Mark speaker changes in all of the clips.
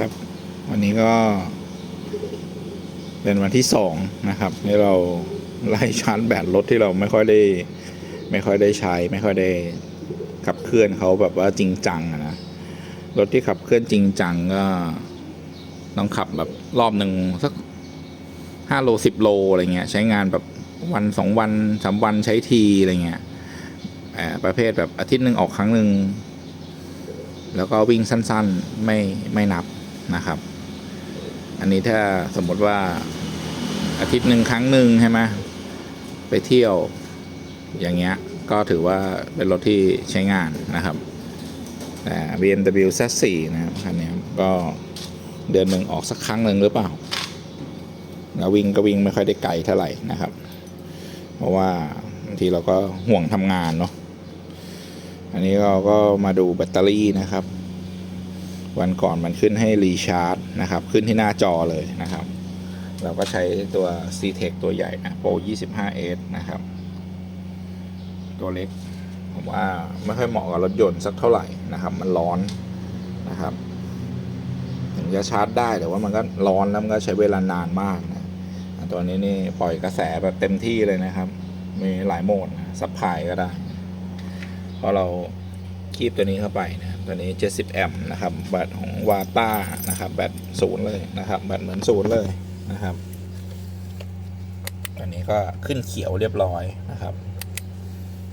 Speaker 1: ครับ วันนี้ก็ เป็นวันที่สองนะครับที่เราไล่ชาร์จแบตรถที่เราไม่ค่อยได้ ไม่ค่อยได้ใช้ ไม่ค่อยได้ขับเคลื่อนเขาแบบว่าจริงจังนะรถที่ขับเคลื่อนจริงจังก็ต้องขับแบบรอบหนึ่งสักห้าโลสิบโลอะไรเงี้ยใช้งานแบบวันสองวันสามวันใช้ทีอะไรเงี้ยเอ่อประเภทแบบอาทิตย์หนึ่งออกครั้งหนึ่งแล้วก็วิ่งสั้นๆ ไม่ไม่นับ นะครับ อันนี้ถ้าสมมติว่าอาทิตย์หนึ่งครั้งหนึ่งใช่ไหมไปเที่ยวอย่างเงี้ยก็ถือว่าเป็นรถที่ใช้งานนะครับแต่ BMW Z4 นะครับคันนี้ก็เดือนหนึ่งออกสักครั้งหนึ่งหรือเปล่าแล้ววิ่งก็วิ่งไม่ค่อยได้ไกลเท่าไหร่นะครับ เพราะว่าบางทีเราก็ห่วงทำงานเนาะอันนี้เราก็มาดูแบตเตอรี่นะครับ วันก่อนมันขึ้นให้รีชาร์จนะครับ ขึ้นที่หน้าจอเลยนะครับ เราก็ใช้ตัว c t e c ตัวใหญ่นะ Pro 25S นะครับ ตัวเล็ก ผมว่าไม่ค่อยเหมาะกับรถยนต์สักเท่าไหร่นะครับ มันร้อนนะครับถึงจะชาร์จได้แต่ว่ามันก็ร้อนแล้วมันก็ใช้เวลานานมากนะตัวนี้นี่ปล่อยกระแสแบบเต็มที่เลยนะครับ มีหลายโหมดนะซับพายก็ได้ เพราะเราคีบตัวนี้เข้าไปนะ ตัวนี้ 70 แอมป์นะครับแบตของวาต้านะครับแบตศูนย์เลยนะครับแบตเหมือนศูนย์เลยนะครับตัวนี้ก็ขึ้นเขียวเรียบร้อยนะครับ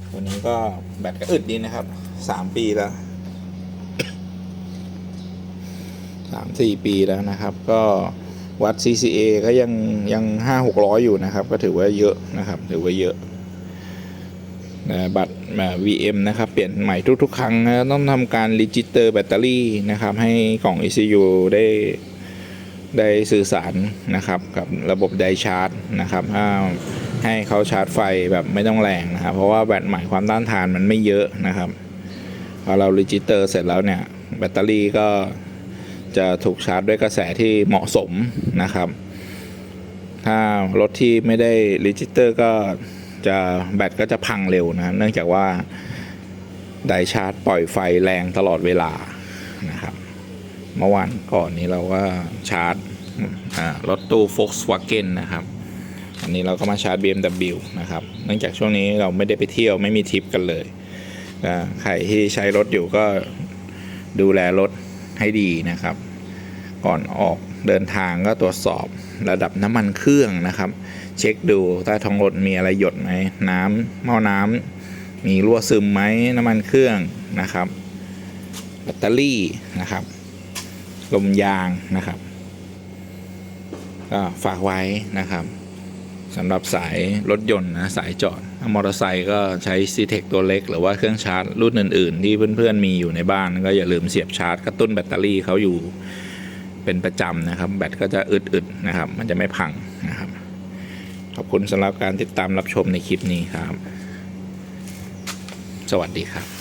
Speaker 1: ตัวนี้ก็แบตก็อึดดีนะครับสามปีแล้วสามสี่ปีแล้วนะครับ ก็วัด CCA ก็ยังยังห้าหกร้อยอยู่นะครับ ก็ถือว่าเยอะนะครับ ถือว่าเยอะนะบัตร VM นะครับ เปลี่ยนใหม่ทุก ๆ ครั้งนะต้องทำการรีจิสเตอร์แบตเตอรี่นะครับ ให้กล่อง ECU ได้ได้สื่อสารนะครับ กับระบบไดชาร์จนะครับให้เขาชาร์จไฟแบบไม่ต้องแรงนะครับ เพราะว่าแบตใหม่ความต้านทานมันไม่เยอะนะครับพอเรารีจิสเตอร์เสร็จแล้วเนี่ยแบตเตอรี่ก็จะถูกชาร์จด้วยกระแสที่เหมาะสมนะครับ ถ้ารถที่ไม่ได้รีจิสเตอร์ก็ จะแบตก็จะพังเร็วนะ เนื่องจากว่าไดชาร์จปล่อยไฟแรงตลอดเวลานะครับ เมื่อวานก่อนนี้เราก็ชาร์จรถตู้ Volkswagen นะครับ อันนี้เราก็มาชาร์จ BMW นะครับ เนื่องจากช่วงนี้เราไม่ได้ไปเที่ยวไม่มีทริปกันเลยใครที่ใช้รถอยู่ก็ดูแลรถให้ดีนะครับ ก่อนออก เดินทางก็ตรวจสอบระดับน้ำมันเครื่องนะครับ เช็คดูใต้ท้องรถมีอะไรหยดไหมน้ำหม้อน้ำมีรั่วซึมไหมน้ำมันเครื่องนะครับแบตเตอรี่นะครับลมยางนะครับ ก็ฝากไว้นะครับสำหรับสายรถยนต์นะสายจอดมอเตอร์ไซค์ก็ใช้ c t e c ตัวเล็ก หรือว่าเครื่องชาร์จรุ่นอื่น ๆ ที่เพื่อน ๆ มีอยู่ในบ้าน ก็อย่าลืมเสียบชาร์จกระตุ้นแบตเตอรี่เขาอยู่ เป็นประจำนะครับ แบตก็จะอึดๆนะครับ มันจะไม่พังนะครับ ขอบคุณสำหรับการติดตามรับชมในคลิปนี้ครับ สวัสดีครับ